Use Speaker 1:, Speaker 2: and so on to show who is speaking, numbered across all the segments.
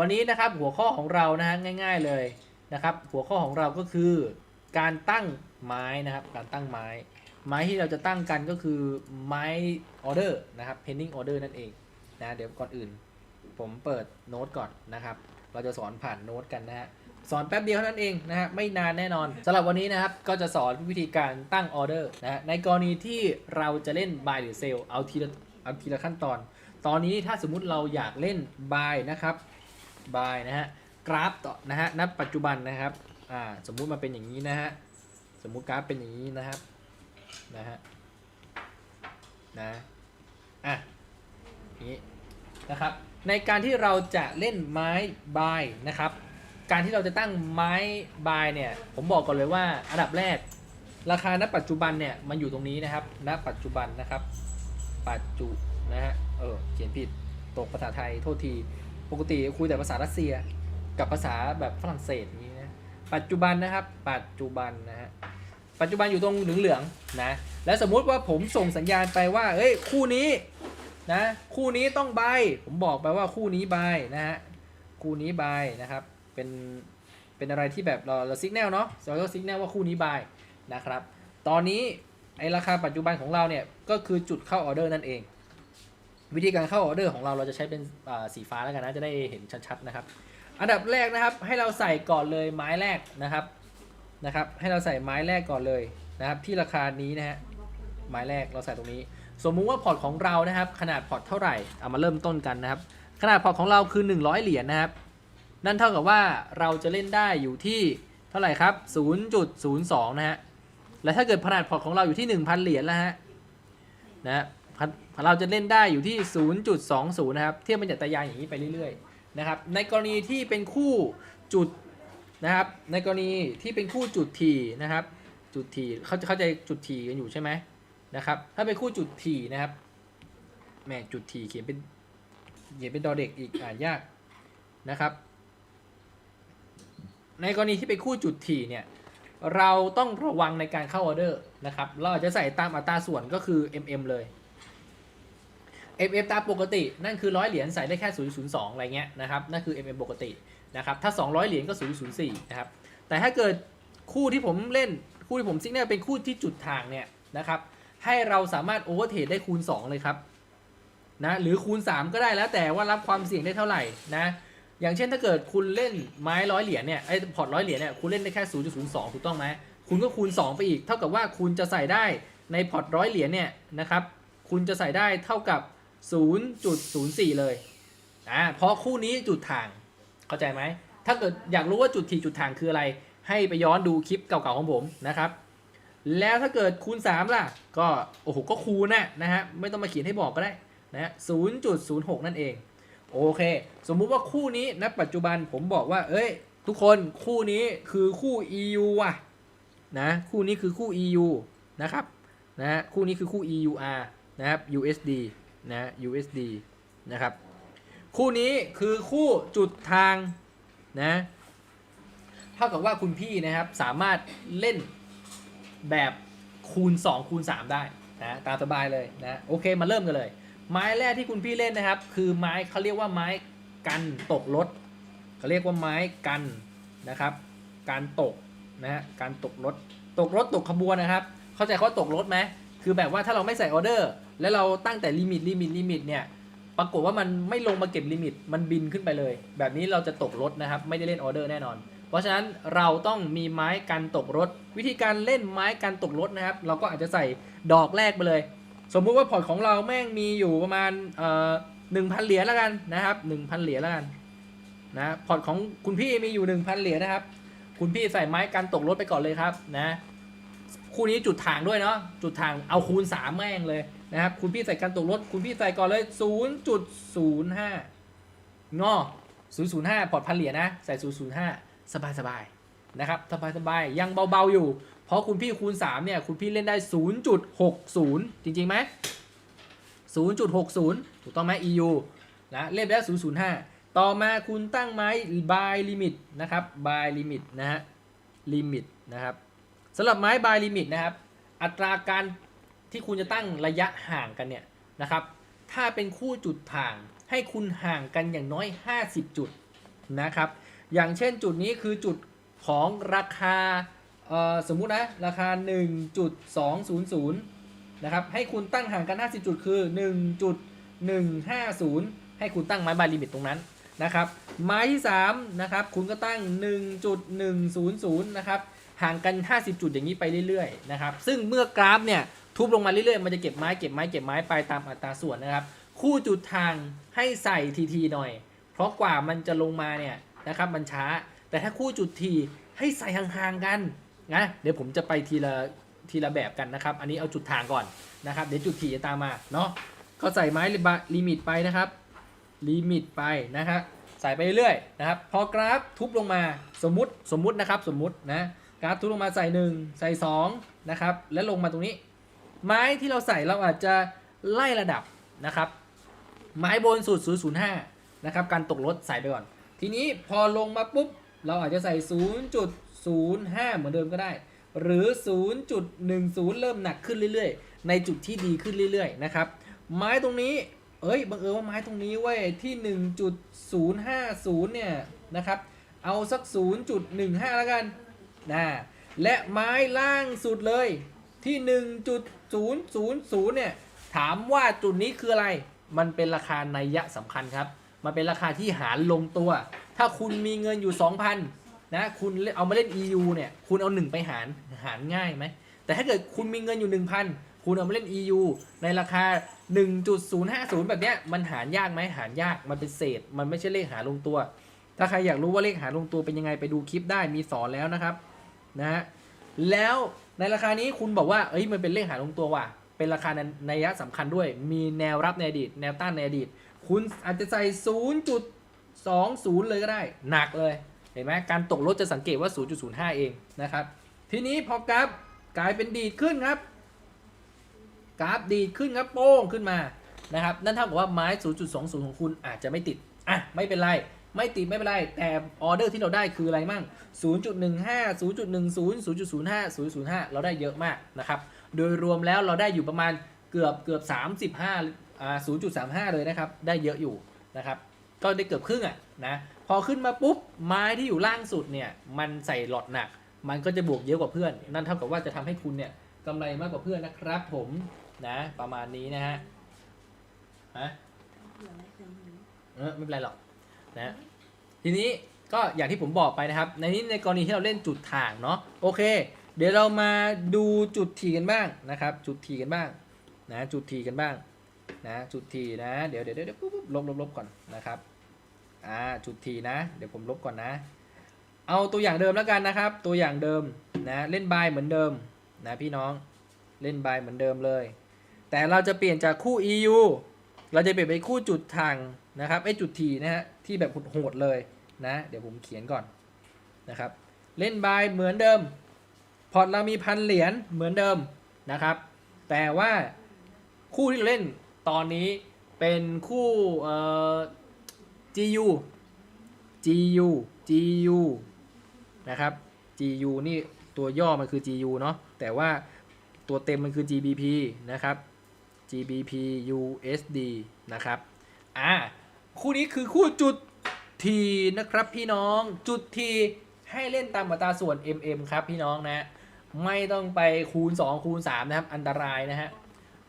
Speaker 1: วันนี้นะครับหัวข้อของเรานะฮะง่าย ๆเลยนะครับ หัวข้อของเราก็คือการตั้งไม้นะครับ การตั้งไม้ ไม้ที่เราจะตั้งกันก็คือไม้ออเดอร์นะครับ pending order นั่นเองนะเดี๋ยวก่อนอื่น ผมเปิดโน้ตก่อนนะครับ เราจะสอนผ่านโน้ตกันนะฮะสอนแป๊บเดียวเท่านั้นเองนะฮะไม่นานแน่นอนสำหรับวันนี้นะครับก็จะสอนวิธีการตั้งออเดอร์นะฮะในกรณีที่เราจะเล่น buy หรือ sell เอาทีละเอาทีละขั้นตอน ตอนนี้ถ้าสมมุติเราอยากเล่น buy นะครับ buy นะฮะกราฟต่อนะฮะณปัจจุบันนะครับอ่าสมมุติมาเป็นอย่างนี้นะฮะสมมุติกราฟเป็นอย่างนี้นะครับนะฮะนะอะนี้นะครับในการที่เราจะเล่นไม้ buy นะครับ การที่เราจะตั้งไม้ buy เนี่ยผมบอกก่อนเลยว่าอันดับแรก ราคาณปัจจุบันเนี่ยมันอยู่ตรงนี้นะครับ ณปัจจุบันนะครับ ปัจจุนะฮะเออเขียนผิดตกภาษาไทยโทษที ปกติคุยแต่ภาษารัสเซียกับภาษาแบบฝรั่งเศสอย่างนี้นะ ปัจจุบันนะครับ ปัจจุบันนะฮะ ปัจจุบันอยู่ตรงเหลืองๆนะ แล้วสมมุติว่าผมส่งสัญญาณไปว่า เอ้ย คู่นี้นะ คู่นี้ต้องใบ ผมบอกไปว่าคู่นี้ใบนะฮะ คู่นี้ใบนะครับ เป็น เป็นอะไรที่แบบเราเราซิกแนลเนาะเราก็ซิกแนลว่าคู่นี้ใบนะครับ ตอนนี้ไอราคาปัจจุบันของเราเนี่ย ก็คือจุดเข้าออเดอร์นั่นเอง วิธีการเข้าออเดอร์ของเราเราจะใช้เป็นสีฟ้าแล้วกันนะจะได้เห็นชัดๆนะครับ อันดับแรกนะครับให้เราใส่ก่อนเลยไม้แรกนะครับนะครับ ให้เราใส่ไม้แรกก่อนเลยนะครับ ที่ราคานี้นะฮะไม้แรกเราใส่ตรงนี้ สมมุติว่าพอร์ตของเรานะครับ ขนาดพอร์ตเท่าไหร่เอามาเริ่มต้นกันนะครับ ขนาดพอร์ตของเราคือ 100 เหรียญนะครับ นั่นเท่ากับว่าเราจะเล่นได้อยู่ที่เท่าไหร่ครับ 0.02 นะฮะและถ้าเกิดขนาดพอร์ตของเราอยู่ที่ 1,000 เหรียญแล้วฮะนะ เราจะเล่นได้อยู่ที่ 0.20 นะครับ เทียบเป็นจัตยานอย่างนี้ไปเรื่อยๆนะครับ ในกรณีที่เป็นคู่จุดนะครับ ในกรณีที่เป็นคู่จุดทีนะครับ จุดทีเขาจะเข้าใจจุดทีกันอยู่ใช่ไหมนะครับ ถ้าเป็นคู่จุดทีนะครับแหม่จุดทีเขียนเป็นเขียนเป็นดอเด็กอีกอ่านยากนะครับ ในกรณีที่เป็นคู่จุดถี่เนี่ยเราต้องระวังในการเข้าออเดอร์นะครับ เราอาจจะใส่ตามอัตราส่วนก็คือ mm เลย mm ตามปกติ นั่นคือ100เหรียญใส่ได้แค่ 0.02 อะไรเงี้ยนะครับ นั่นคือ mm ปกตินะครับ ถ้า 200 เหรียญก็ 0.04 นะครับ แต่ถ้าเกิดคู่ที่ผมเล่น คู่ที่ผมซิกเนลเป็นคู่ที่จุดทางเนี่ยนะครับ ให้เราสามารถโอเวอร์เทรดได้คูณ 2 เลยครับนะ หรือคูณ 3 ก็ได้แล้วแต่ว่ารับความเสี่ยงได้เท่าไหร่นะ อย่างเช่นถ้าเกิดคุณเล่นไม้ร้อยเหรียญเนี่ย ไอ้พอร์ตร้อยเหรียญเนี่ย คุณเล่นได้แค่ 0.02 ถูกต้องไหมคุณก็คูณ 2 ไปอีก เท่ากับว่าคุณจะใส่ได้ในพอร์ตร้อยเหรียญเนี่ยนะครับ คุณจะใส่ได้เท่ากับ 0.04 เลยอ่าเพราะคู่นี้จุดทางเข้าใจไหม ถ้าเกิดอยากรู้ว่าจุดถี่จุดทางคืออะไร ให้ไปย้อนดูคลิปเก่าๆของผมนะครับ แล้วถ้าเกิดคูณ 3 ล่ะ ก็โอ้โหก็คูณนะนะฮะไม่ต้องมาเขียนให้บอกก็ได้นะฮะ0.06นั่นเอง โอเค สมมุติว่าคู่นี้ณปัจจุบันผมบอกว่า เอ้ย ทุกคนคู่นี้คือคู่ EU ว่ะนะคู่นี้คือคู่ EU นะครับนะฮะคู่นี้คือคู่ EUR นะครับ USD นะ USD นะครับ คู่นี้คือคู่จุดทางนะเท่ากับว่าคุณพี่นะครับสามารถเล่นแบบคูณ 2 คูณ 3 ได้นะตามสบายเลยนะโอเคมาเริ่มกันเลย ไม้แรกที่คุณพี่เล่นนะครับ คือไม้เขาเรียกว่าไม้กันตกรถเขาเรียกว่าไม้กันนะครับ การตกนะฮะการตกรถตกรถตกขบวนนะครับ เข้าใจเขาตกรถไหมคือแบบว่าถ้าเราไม่ใส่ออเดอร์ แล้วเราตั้งแต่ลิมิตลิมิตลิมิตเนี่ยปรากฏว่ามันไม่ลงมาเก็บลิมิต มันบินขึ้นไปเลย แบบนี้เราจะตกรถนะครับ ไม่ได้เล่นออเดอร์แน่นอน เพราะฉะนั้นเราต้องมีไม้กันตกรถ วิธีการเล่นไม้กันตกรถนะครับ เราก็อาจจะใส่ดอกแรกไปเลย สมมุติว่าพอร์ตของเราแม่งมีอยู่ประมาณเอ่อหนึ่งพันเหรียญแล้วกันนะครับหนึ่งพันเหรียญแล้วกันนะพอร์ตของคุณพี่มีอยู่หนึ่งพันเหรียญนะครับ คุณพี่ใส่ไม้กันตกรถไปก่อนเลยครับนะคู่นี้จุดทางด้วยเนาะจุดทางเอาคูณสามแม่งเลย นะครับคุณพี่ใส่กันตกรถคุณพี่ใส่ก่อนเลยศูนย์จุดศูนย์ห้างอศูนย์ศูนย์ห้าพอร์ตพันเหรียญนะ ใส่ศูนย์ศูนย์ห้าสบายสบายนะครับสบายสบายยังเบาๆอยู่ เพราะคุณพี่คูณ 3 เนี่ย คุณพี่เล่นได้ 0.60 จริงๆไหม0.60 ถูกต้องไหม EU นะเล่นไปแล้ว005 ต่อมาคุณตั้งไม้ buy limit นะครับ buy limit นะฮะ limit นะครับสำหรับไม้ buy limit นะครับ อัตราการ ที่คุณจะตั้งระยะห่างกันเนี่ยนะครับ ถ้าเป็นคู่จุดทางให้คุณห่างกันอย่างน้อย 50 จุดนะครับ อย่างเช่นจุดนี้คือจุดของราคาเอ่อสมมุตินะราคา 1.200นะครับให้คุณตั้งห่างกัน 50 จุดคือ 1.150 ให้คุณตั้งไม้บาลิมิตตรงนั้นนะครับ ไม้ที่3นะครับคุณก็ตั้ง 1.100นะครับห่างกัน 50 จุดอย่างนี้ไปเรื่อยๆนะครับ ซึ่งเมื่อกราฟเนี่ย ทุบลงมาเรื่อยๆ มันจะเก็บไม้เก็บไม้เก็บไม้ไปตามอัตราส่วนนะครับ คู่จุดทางให้ใส่ทีๆหน่อย เพราะกว่ามันจะลงมาเนี่ยนะครับมันช้า แต่ถ้าคู่จุดทีให้ใส่ห่างๆกันนะเดี๋ยวผมจะไปทีละทีละแบบกันนะครับ อันนี้เอาจุดทางก่อนนะครับ เดี๋ยวจุดทีจะตามมาเนาะก็ใส่ไม้ลิมิตไปนะครับลิมิตไปนะครับใส่ไปเรื่อยๆนะครับ พอกราฟทุบลงมาสมมุติสมมุตินะครับสมมุตินะกราฟทุบลงมาใส่หนึ่งใส่สองนะครับแล้วลงมาตรงนี้ ไม้ที่เราใส่เราอาจจะไล่ระดับนะครับ ไม้บนสุด 005 นะครับ การตกรถใส่ไปก่อน ทีนี้พอลงมาปุ๊บ เราอาจจะใส่ 0.05 เหมือนเดิมก็ได้ หรือ 0.10 เริ่มหนักขึ้นเรื่อยๆ ในจุดที่ดีขึ้นเรื่อยๆ นะครับ ไม้ตรงนี้ เอ้ย บังเอิญว่าไม้ตรงนี้เว้ย ที่ 1.050 เนี่ยนะครับ เอาสัก 0.15 แล้วกัน นะ และไม้ล่างสุดเลย ที่ 1.000 เนี่ย ถามว่าจุดนี้คืออะไร มันเป็นราคาในยยะสำคัญครับ มันเป็นราคาที่หารลงตัว ถ้าคุณมีเงินอยู่ 2,000 นะ คุณเอามาเล่น EU เนี่ย คุณเอา 1 ไปหาร หารง่ายไหม แต่ถ้าเกิดคุณมีเงินอยู่ 1,000 คุณเอามาเล่น EU ในราคา 1.050 แบบเนี้ย มันหารยากไหมหารยาก มันเป็นเศษ มันไม่ใช่เลขหารลงตัว ถ้าใครอยากรู้ว่าเลขหารลงตัวเป็นยังไงไปดูคลิปได้ มีสอนแล้วนะครับ นะฮะ แล้ว ในราคานี้คุณบอกว่าเอ้ยมันเป็นเลขหารลงตัวว่ะ เป็นราคาในนัยะสำคัญด้วย มีแนวรับในอดีต แนวต้านในอดีต คุณอาจจะใส่ 0.20 เลยก็ได้ หนักเลย เห็นไหมการตกรถจะสังเกตว่า 0.05 เองนะครับ ทีนี้พอกราฟกลายเป็นดีดขึ้นครับ กราฟดีดขึ้นครับโป้งขึ้นมานะครับ นั่นเท่ากับว่าไม้ 0.20 ของคุณอาจจะไม่ติด อะ ไม่เป็นไร ไม่ติดไม่เป็นไร แต่ออเดอร์ที่เราได้คืออะไรมั่ง 0.15 0.10 0.05 0.05 เราได้เยอะมากนะครับ โดยรวมแล้วเราได้อยู่ประมาณเกือบเกือบ 35อ่า0.35 เลยนะครับ ได้เยอะอยู่นะครับ ก็ได้เกือบครึ่งอะนะ พอขึ้นมาปุ๊บ ไม้ที่อยู่ล่างสุดเนี่ย มันใส่หลอดหนัก มันก็จะบวกเยอะกว่าเพื่อน นั่นเท่ากับว่าจะทำให้คุณเนี่ยกำไรมากกว่าเพื่อนนะครับผมนะ ประมาณนี้นะฮะฮะเออไม่เป็นไรหรอก นะทีนี้ก็อย่างที่ผมบอกไปนะครับ ในนี้ในกรณีที่เราเล่นจุดถ่างเนาะโอเค เดี๋ยวเรามาดูจุดทีกันบ้างนะครับ จุดทีกันบ้างนะจุดทีกันบ้างนะจุดทีนะเดี๋ยวเดี๋ยวเดี๋ยวปุ๊บปุ๊บลบลบลบก่อนนะครับอ่าจุดทีนะ เดี๋ยวผมลบก่อนนะ เอาตัวอย่างเดิมแล้วกันนะครับ ตัวอย่างเดิมนะเล่นบายเหมือนเดิมนะพี่น้องเล่นบายเหมือนเดิมเลย แต่เราจะเปลี่ยนจากคู่ EU เราจะเปลี่ยนไปคู่จุดทางนะครับไอ้จุดทีนะฮะที่แบบโหดๆเลยนะ เดี๋ยวผมเขียนก่อนนะครับ เล่นบายเหมือนเดิม พอร์ตเรามีพันเหรียญเหมือนเดิมนะครับ แต่ว่าคู่ที่เราเล่นตอนนี้เป็นคู่เอ่อ GU GU GU นะครับ GU นี่ตัวย่อมันคือ GU เนาะแต่ว่าตัวเต็มมันคือ GBP นะครับ GBP USD นะครับอ่าคู่นี้คือคู่จุดทีนะครับพี่น้องจุดทีให้เล่นตามอัตราส่วน MM ครับพี่น้องนะ ไม่ต้องไปคูณ 2 คูณ 3 นะครับ อันตรายนะฮะ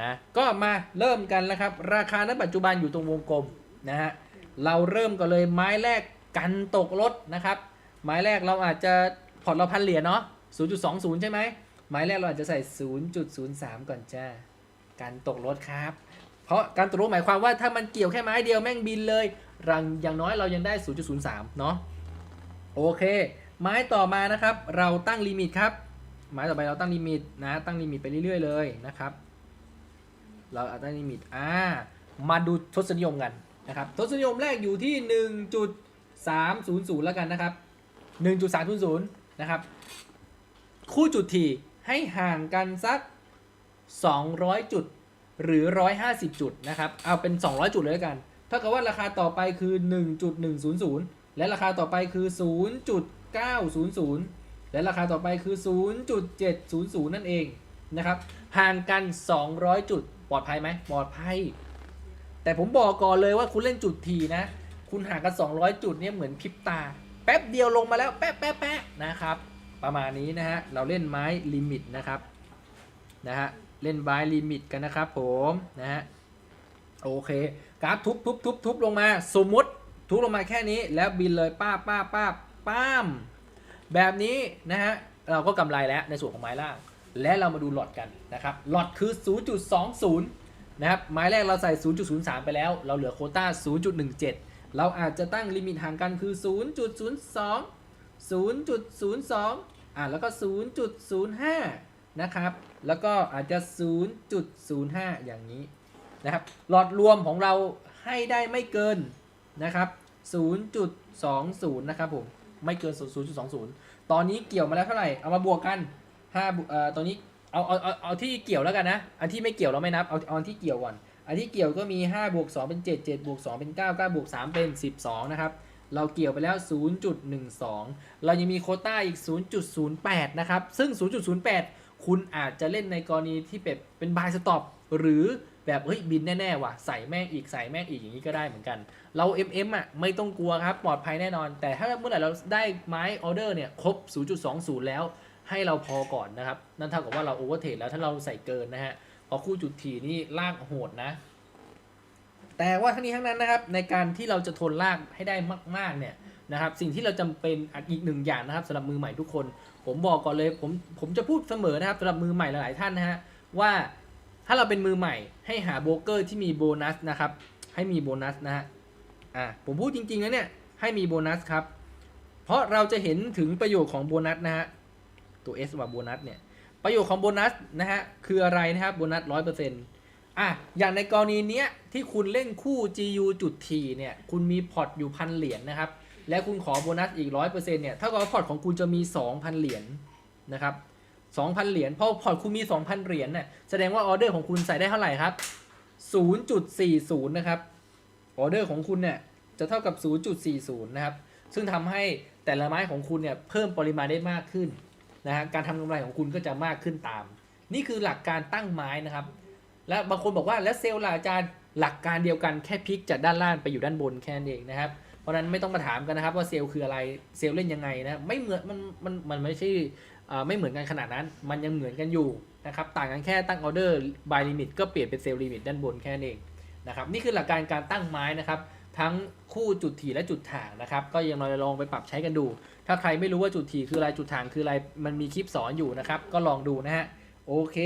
Speaker 1: นะก็มาเริ่มกันแล้วครับ ราคาณปัจจุบันอยู่ตรงวงกลมนะฮะเราเริ่มกันเลยไม้แรกกันตกรถนะครับ ไม้แรกเราอาจจะพอร์ตเราพันเหรียญเนาะ0.20 ใช่ไหมไม้แรกเราอาจจะใส่ 0.03 ก่อนจ้า การตกรถครับ เพราะการตกรถหมายความว่าถ้ามันเกี่ยวแค่ไม้เดียวแม่งบินเลย รังอย่างน้อยเรายังได้ 0.03 เนาะโอเค ไม้ต่อมานะครับ เราตั้งลิมิตครับ ไม้ต่อไปเราตั้งลิมิตนะ ตั้งลิมิตไปเรื่อยๆเลยนะครับ เราตั้งลิมิตอ่ามาดูทศนิยมกันนะครับทศนิยมแรกอยู่ที่ 1.300 แล้วกันนะครับ 1.300 นะครับ คู่จุดทีให้ห่างกันสัก 200 จุด หรือ 150 จุดนะครับ เอาเป็น 200 จุดเลยแล้วกันเท่ากับว่าราคาต่อไปคือ 1.100 และราคาต่อไปคือ 0.900 และราคาต่อไปคือ 0.700 นั่นเองนะครับห่างกัน 200 จุดปลอดภัยไหมปลอดภัย แต่ผมบอกก่อนเลยว่าคุณเล่นจุดทีนะ คุณห่างกัน 200 จุดเนี่ยเหมือนพริบตา แป๊บเดียวลงมาแล้วแป๊ะแป๊ะแป๊ะนะครับ ประมาณนี้นะฮะ เราเล่นไม้ลิมิตนะครับ นะฮะ เล่นไม้ลิมิตกันนะครับผมนะฮะโอเคกราฟทุบทุบทุบทุบลงมาสมมติทุบลงมาแค่นี้แล้วบินเลยป้าป้าป้าป้ามแบบนี้นะฮะเราก็กำไรแล้วในส่วนของไม้ล่าง และเรามาดูหลอดกันนะครับหลอดคือ 0.20 นะครับไม้แรกเราใส่ 0.03 ไปแล้ว เราเหลือโคต้า 0.17 เราอาจจะตั้งลิมิตห่างกันคือ 0.02 0.02 อ่าแล้วก็ 0.05 นะครับ แล้วก็อาจจะ 0.05 อย่างนี้นะครับ หลอดรวมของเราให้ได้ไม่เกินนะครับ 0.20 นะครับผม ไม่เกิน 0.20 ตอนนี้เกี่ยวมาแล้วเท่าไหร่ เอามาบวกกัน5เอ่อตอนนี้เอาเอาเอาเอาที่เกี่ยวแล้วกันนะ อันที่ไม่เกี่ยวเราไม่นับ เอาเอาอันที่เกี่ยวก่อน อันที่เกี่ยวก็มี5บวก2เป็น 7 7บวก2เป็น9 9บวก3เป็น 12 นะครับเราเกี่ยวไปแล้ว 0.12 เรายังมีโคต้าอีก 0.08 นะครับ ซึ่ง 0.08 คุณอาจจะเล่นในกรณีที่เป็นเป็นบายสต็อปหรือแบบเฮ้ยบินแน่ๆว่ะใส่แม่งอีกใส่แม่งอีกอย่างนี้ก็ได้เหมือนกัน เรา MM อะไม่ต้องกลัวครับปลอดภัยแน่นอน แต่ถ้าเมื่อไหร่เราได้ไม้ออเดอร์เนี่ยครบ 0.20 แล้วให้เราพอก่อนนะครับ นั่นเท่ากับว่าเราโอเวอร์เทรดแล้วถ้าเราใส่เกินนะฮะพราะคู่จุดถี่นี่ลากโหดนะ แต่ว่าทั้งนี้ทั้งนั้นนะครับในการที่เราจะทนลากให้ได้มากๆเนี่ย นะครับสิ่งที่เราจำเป็นอีกหนึ่งอย่างนะครับสำหรับมือใหม่ทุกคน ผมบอกก่อนเลยผมผมจะพูดเสมอนะครับสำหรับมือใหม่หลายๆท่านนะฮะว่าถ้าเราเป็นมือใหม่ให้หาโบรกเกอร์ที่มีโบนัสนะครับให้มีโบนัสนะฮะอ่าผมพูดจริงๆนะเนี่ยให้มีโบนัสครับเพราะเราจะเห็นถึงประโยชน์ของโบนัสนะฮะตัว S ว่าโบนัสเนี่ยประโยชน์ของโบนัสนะฮะคืออะไรนะครับโบนัสร้อยเปอร์เซ็นต์อะอย่างในกรณีเนี้ยที่คุณเล่นคู่ GU จุดทีเนี่ยคุณมีพอร์ตอยู่พันเหรียญนะครับ และคุณขอโบนัสอีก100%เปอร์เซ็นต์เนี่ยเท่ากับว่าพอร์ตของคุณจะมี2,000เหรียญนะครับ2,000เหรียญพราะพอร์ตคุณมี2,000เหรียญเนี่ยแสดงว่าออเดอร์ของคุณใส่ได้เท่าไหร่ครับ0.40นย์นะครับออเดอร์ของคุณเนี่ยจะเท่ากับ 0.40 นะครับ ซึ่งทำให้แต่ละไม้ของคุณเนี่ยเพิ่มปริมาณได้มากขึ้นนะฮะ การทำกำไรของคุณก็จะมากขึ้นตาม นี่คือหลักการตั้งไม้นะครับ และบางคนบอกว่าแล้วเซลล์ล่ะอาจารย์หลักการเดียวกันแค่พลิกจากด้านล่างไปอยู่ด้านบนแค่นั้นเองนะครับ ราะนั้นไม่ต้องมาถามกันนะครับว่าเซลล์คืออะไรเซลล์เล่นยังไงนะไม่เหมือนมันมันมันไม่ใช่ไม่เหมือนกันขนาดนั้น มันยังเหมือนกันอยู่นะครับต่างกันแค่ตั้งออเดอร์บายลิมิตก็เปลี่ยนเป็นเซลล์ลิมิตด้านบนแค่นั้นเองนะครับนี่คือหลักการการตั้งไม้นะครับทั้งคู่จุดถี่และจุดถ่างนะครับก็ยังลองไปปรับใช้กันดู ถ้าใครไม่รู้ว่าจุดถี่คืออะไรจุดถ่างคืออะไรมันมีคลิปสอนอยู่นะครับก็ลองดูนะฮะโอเค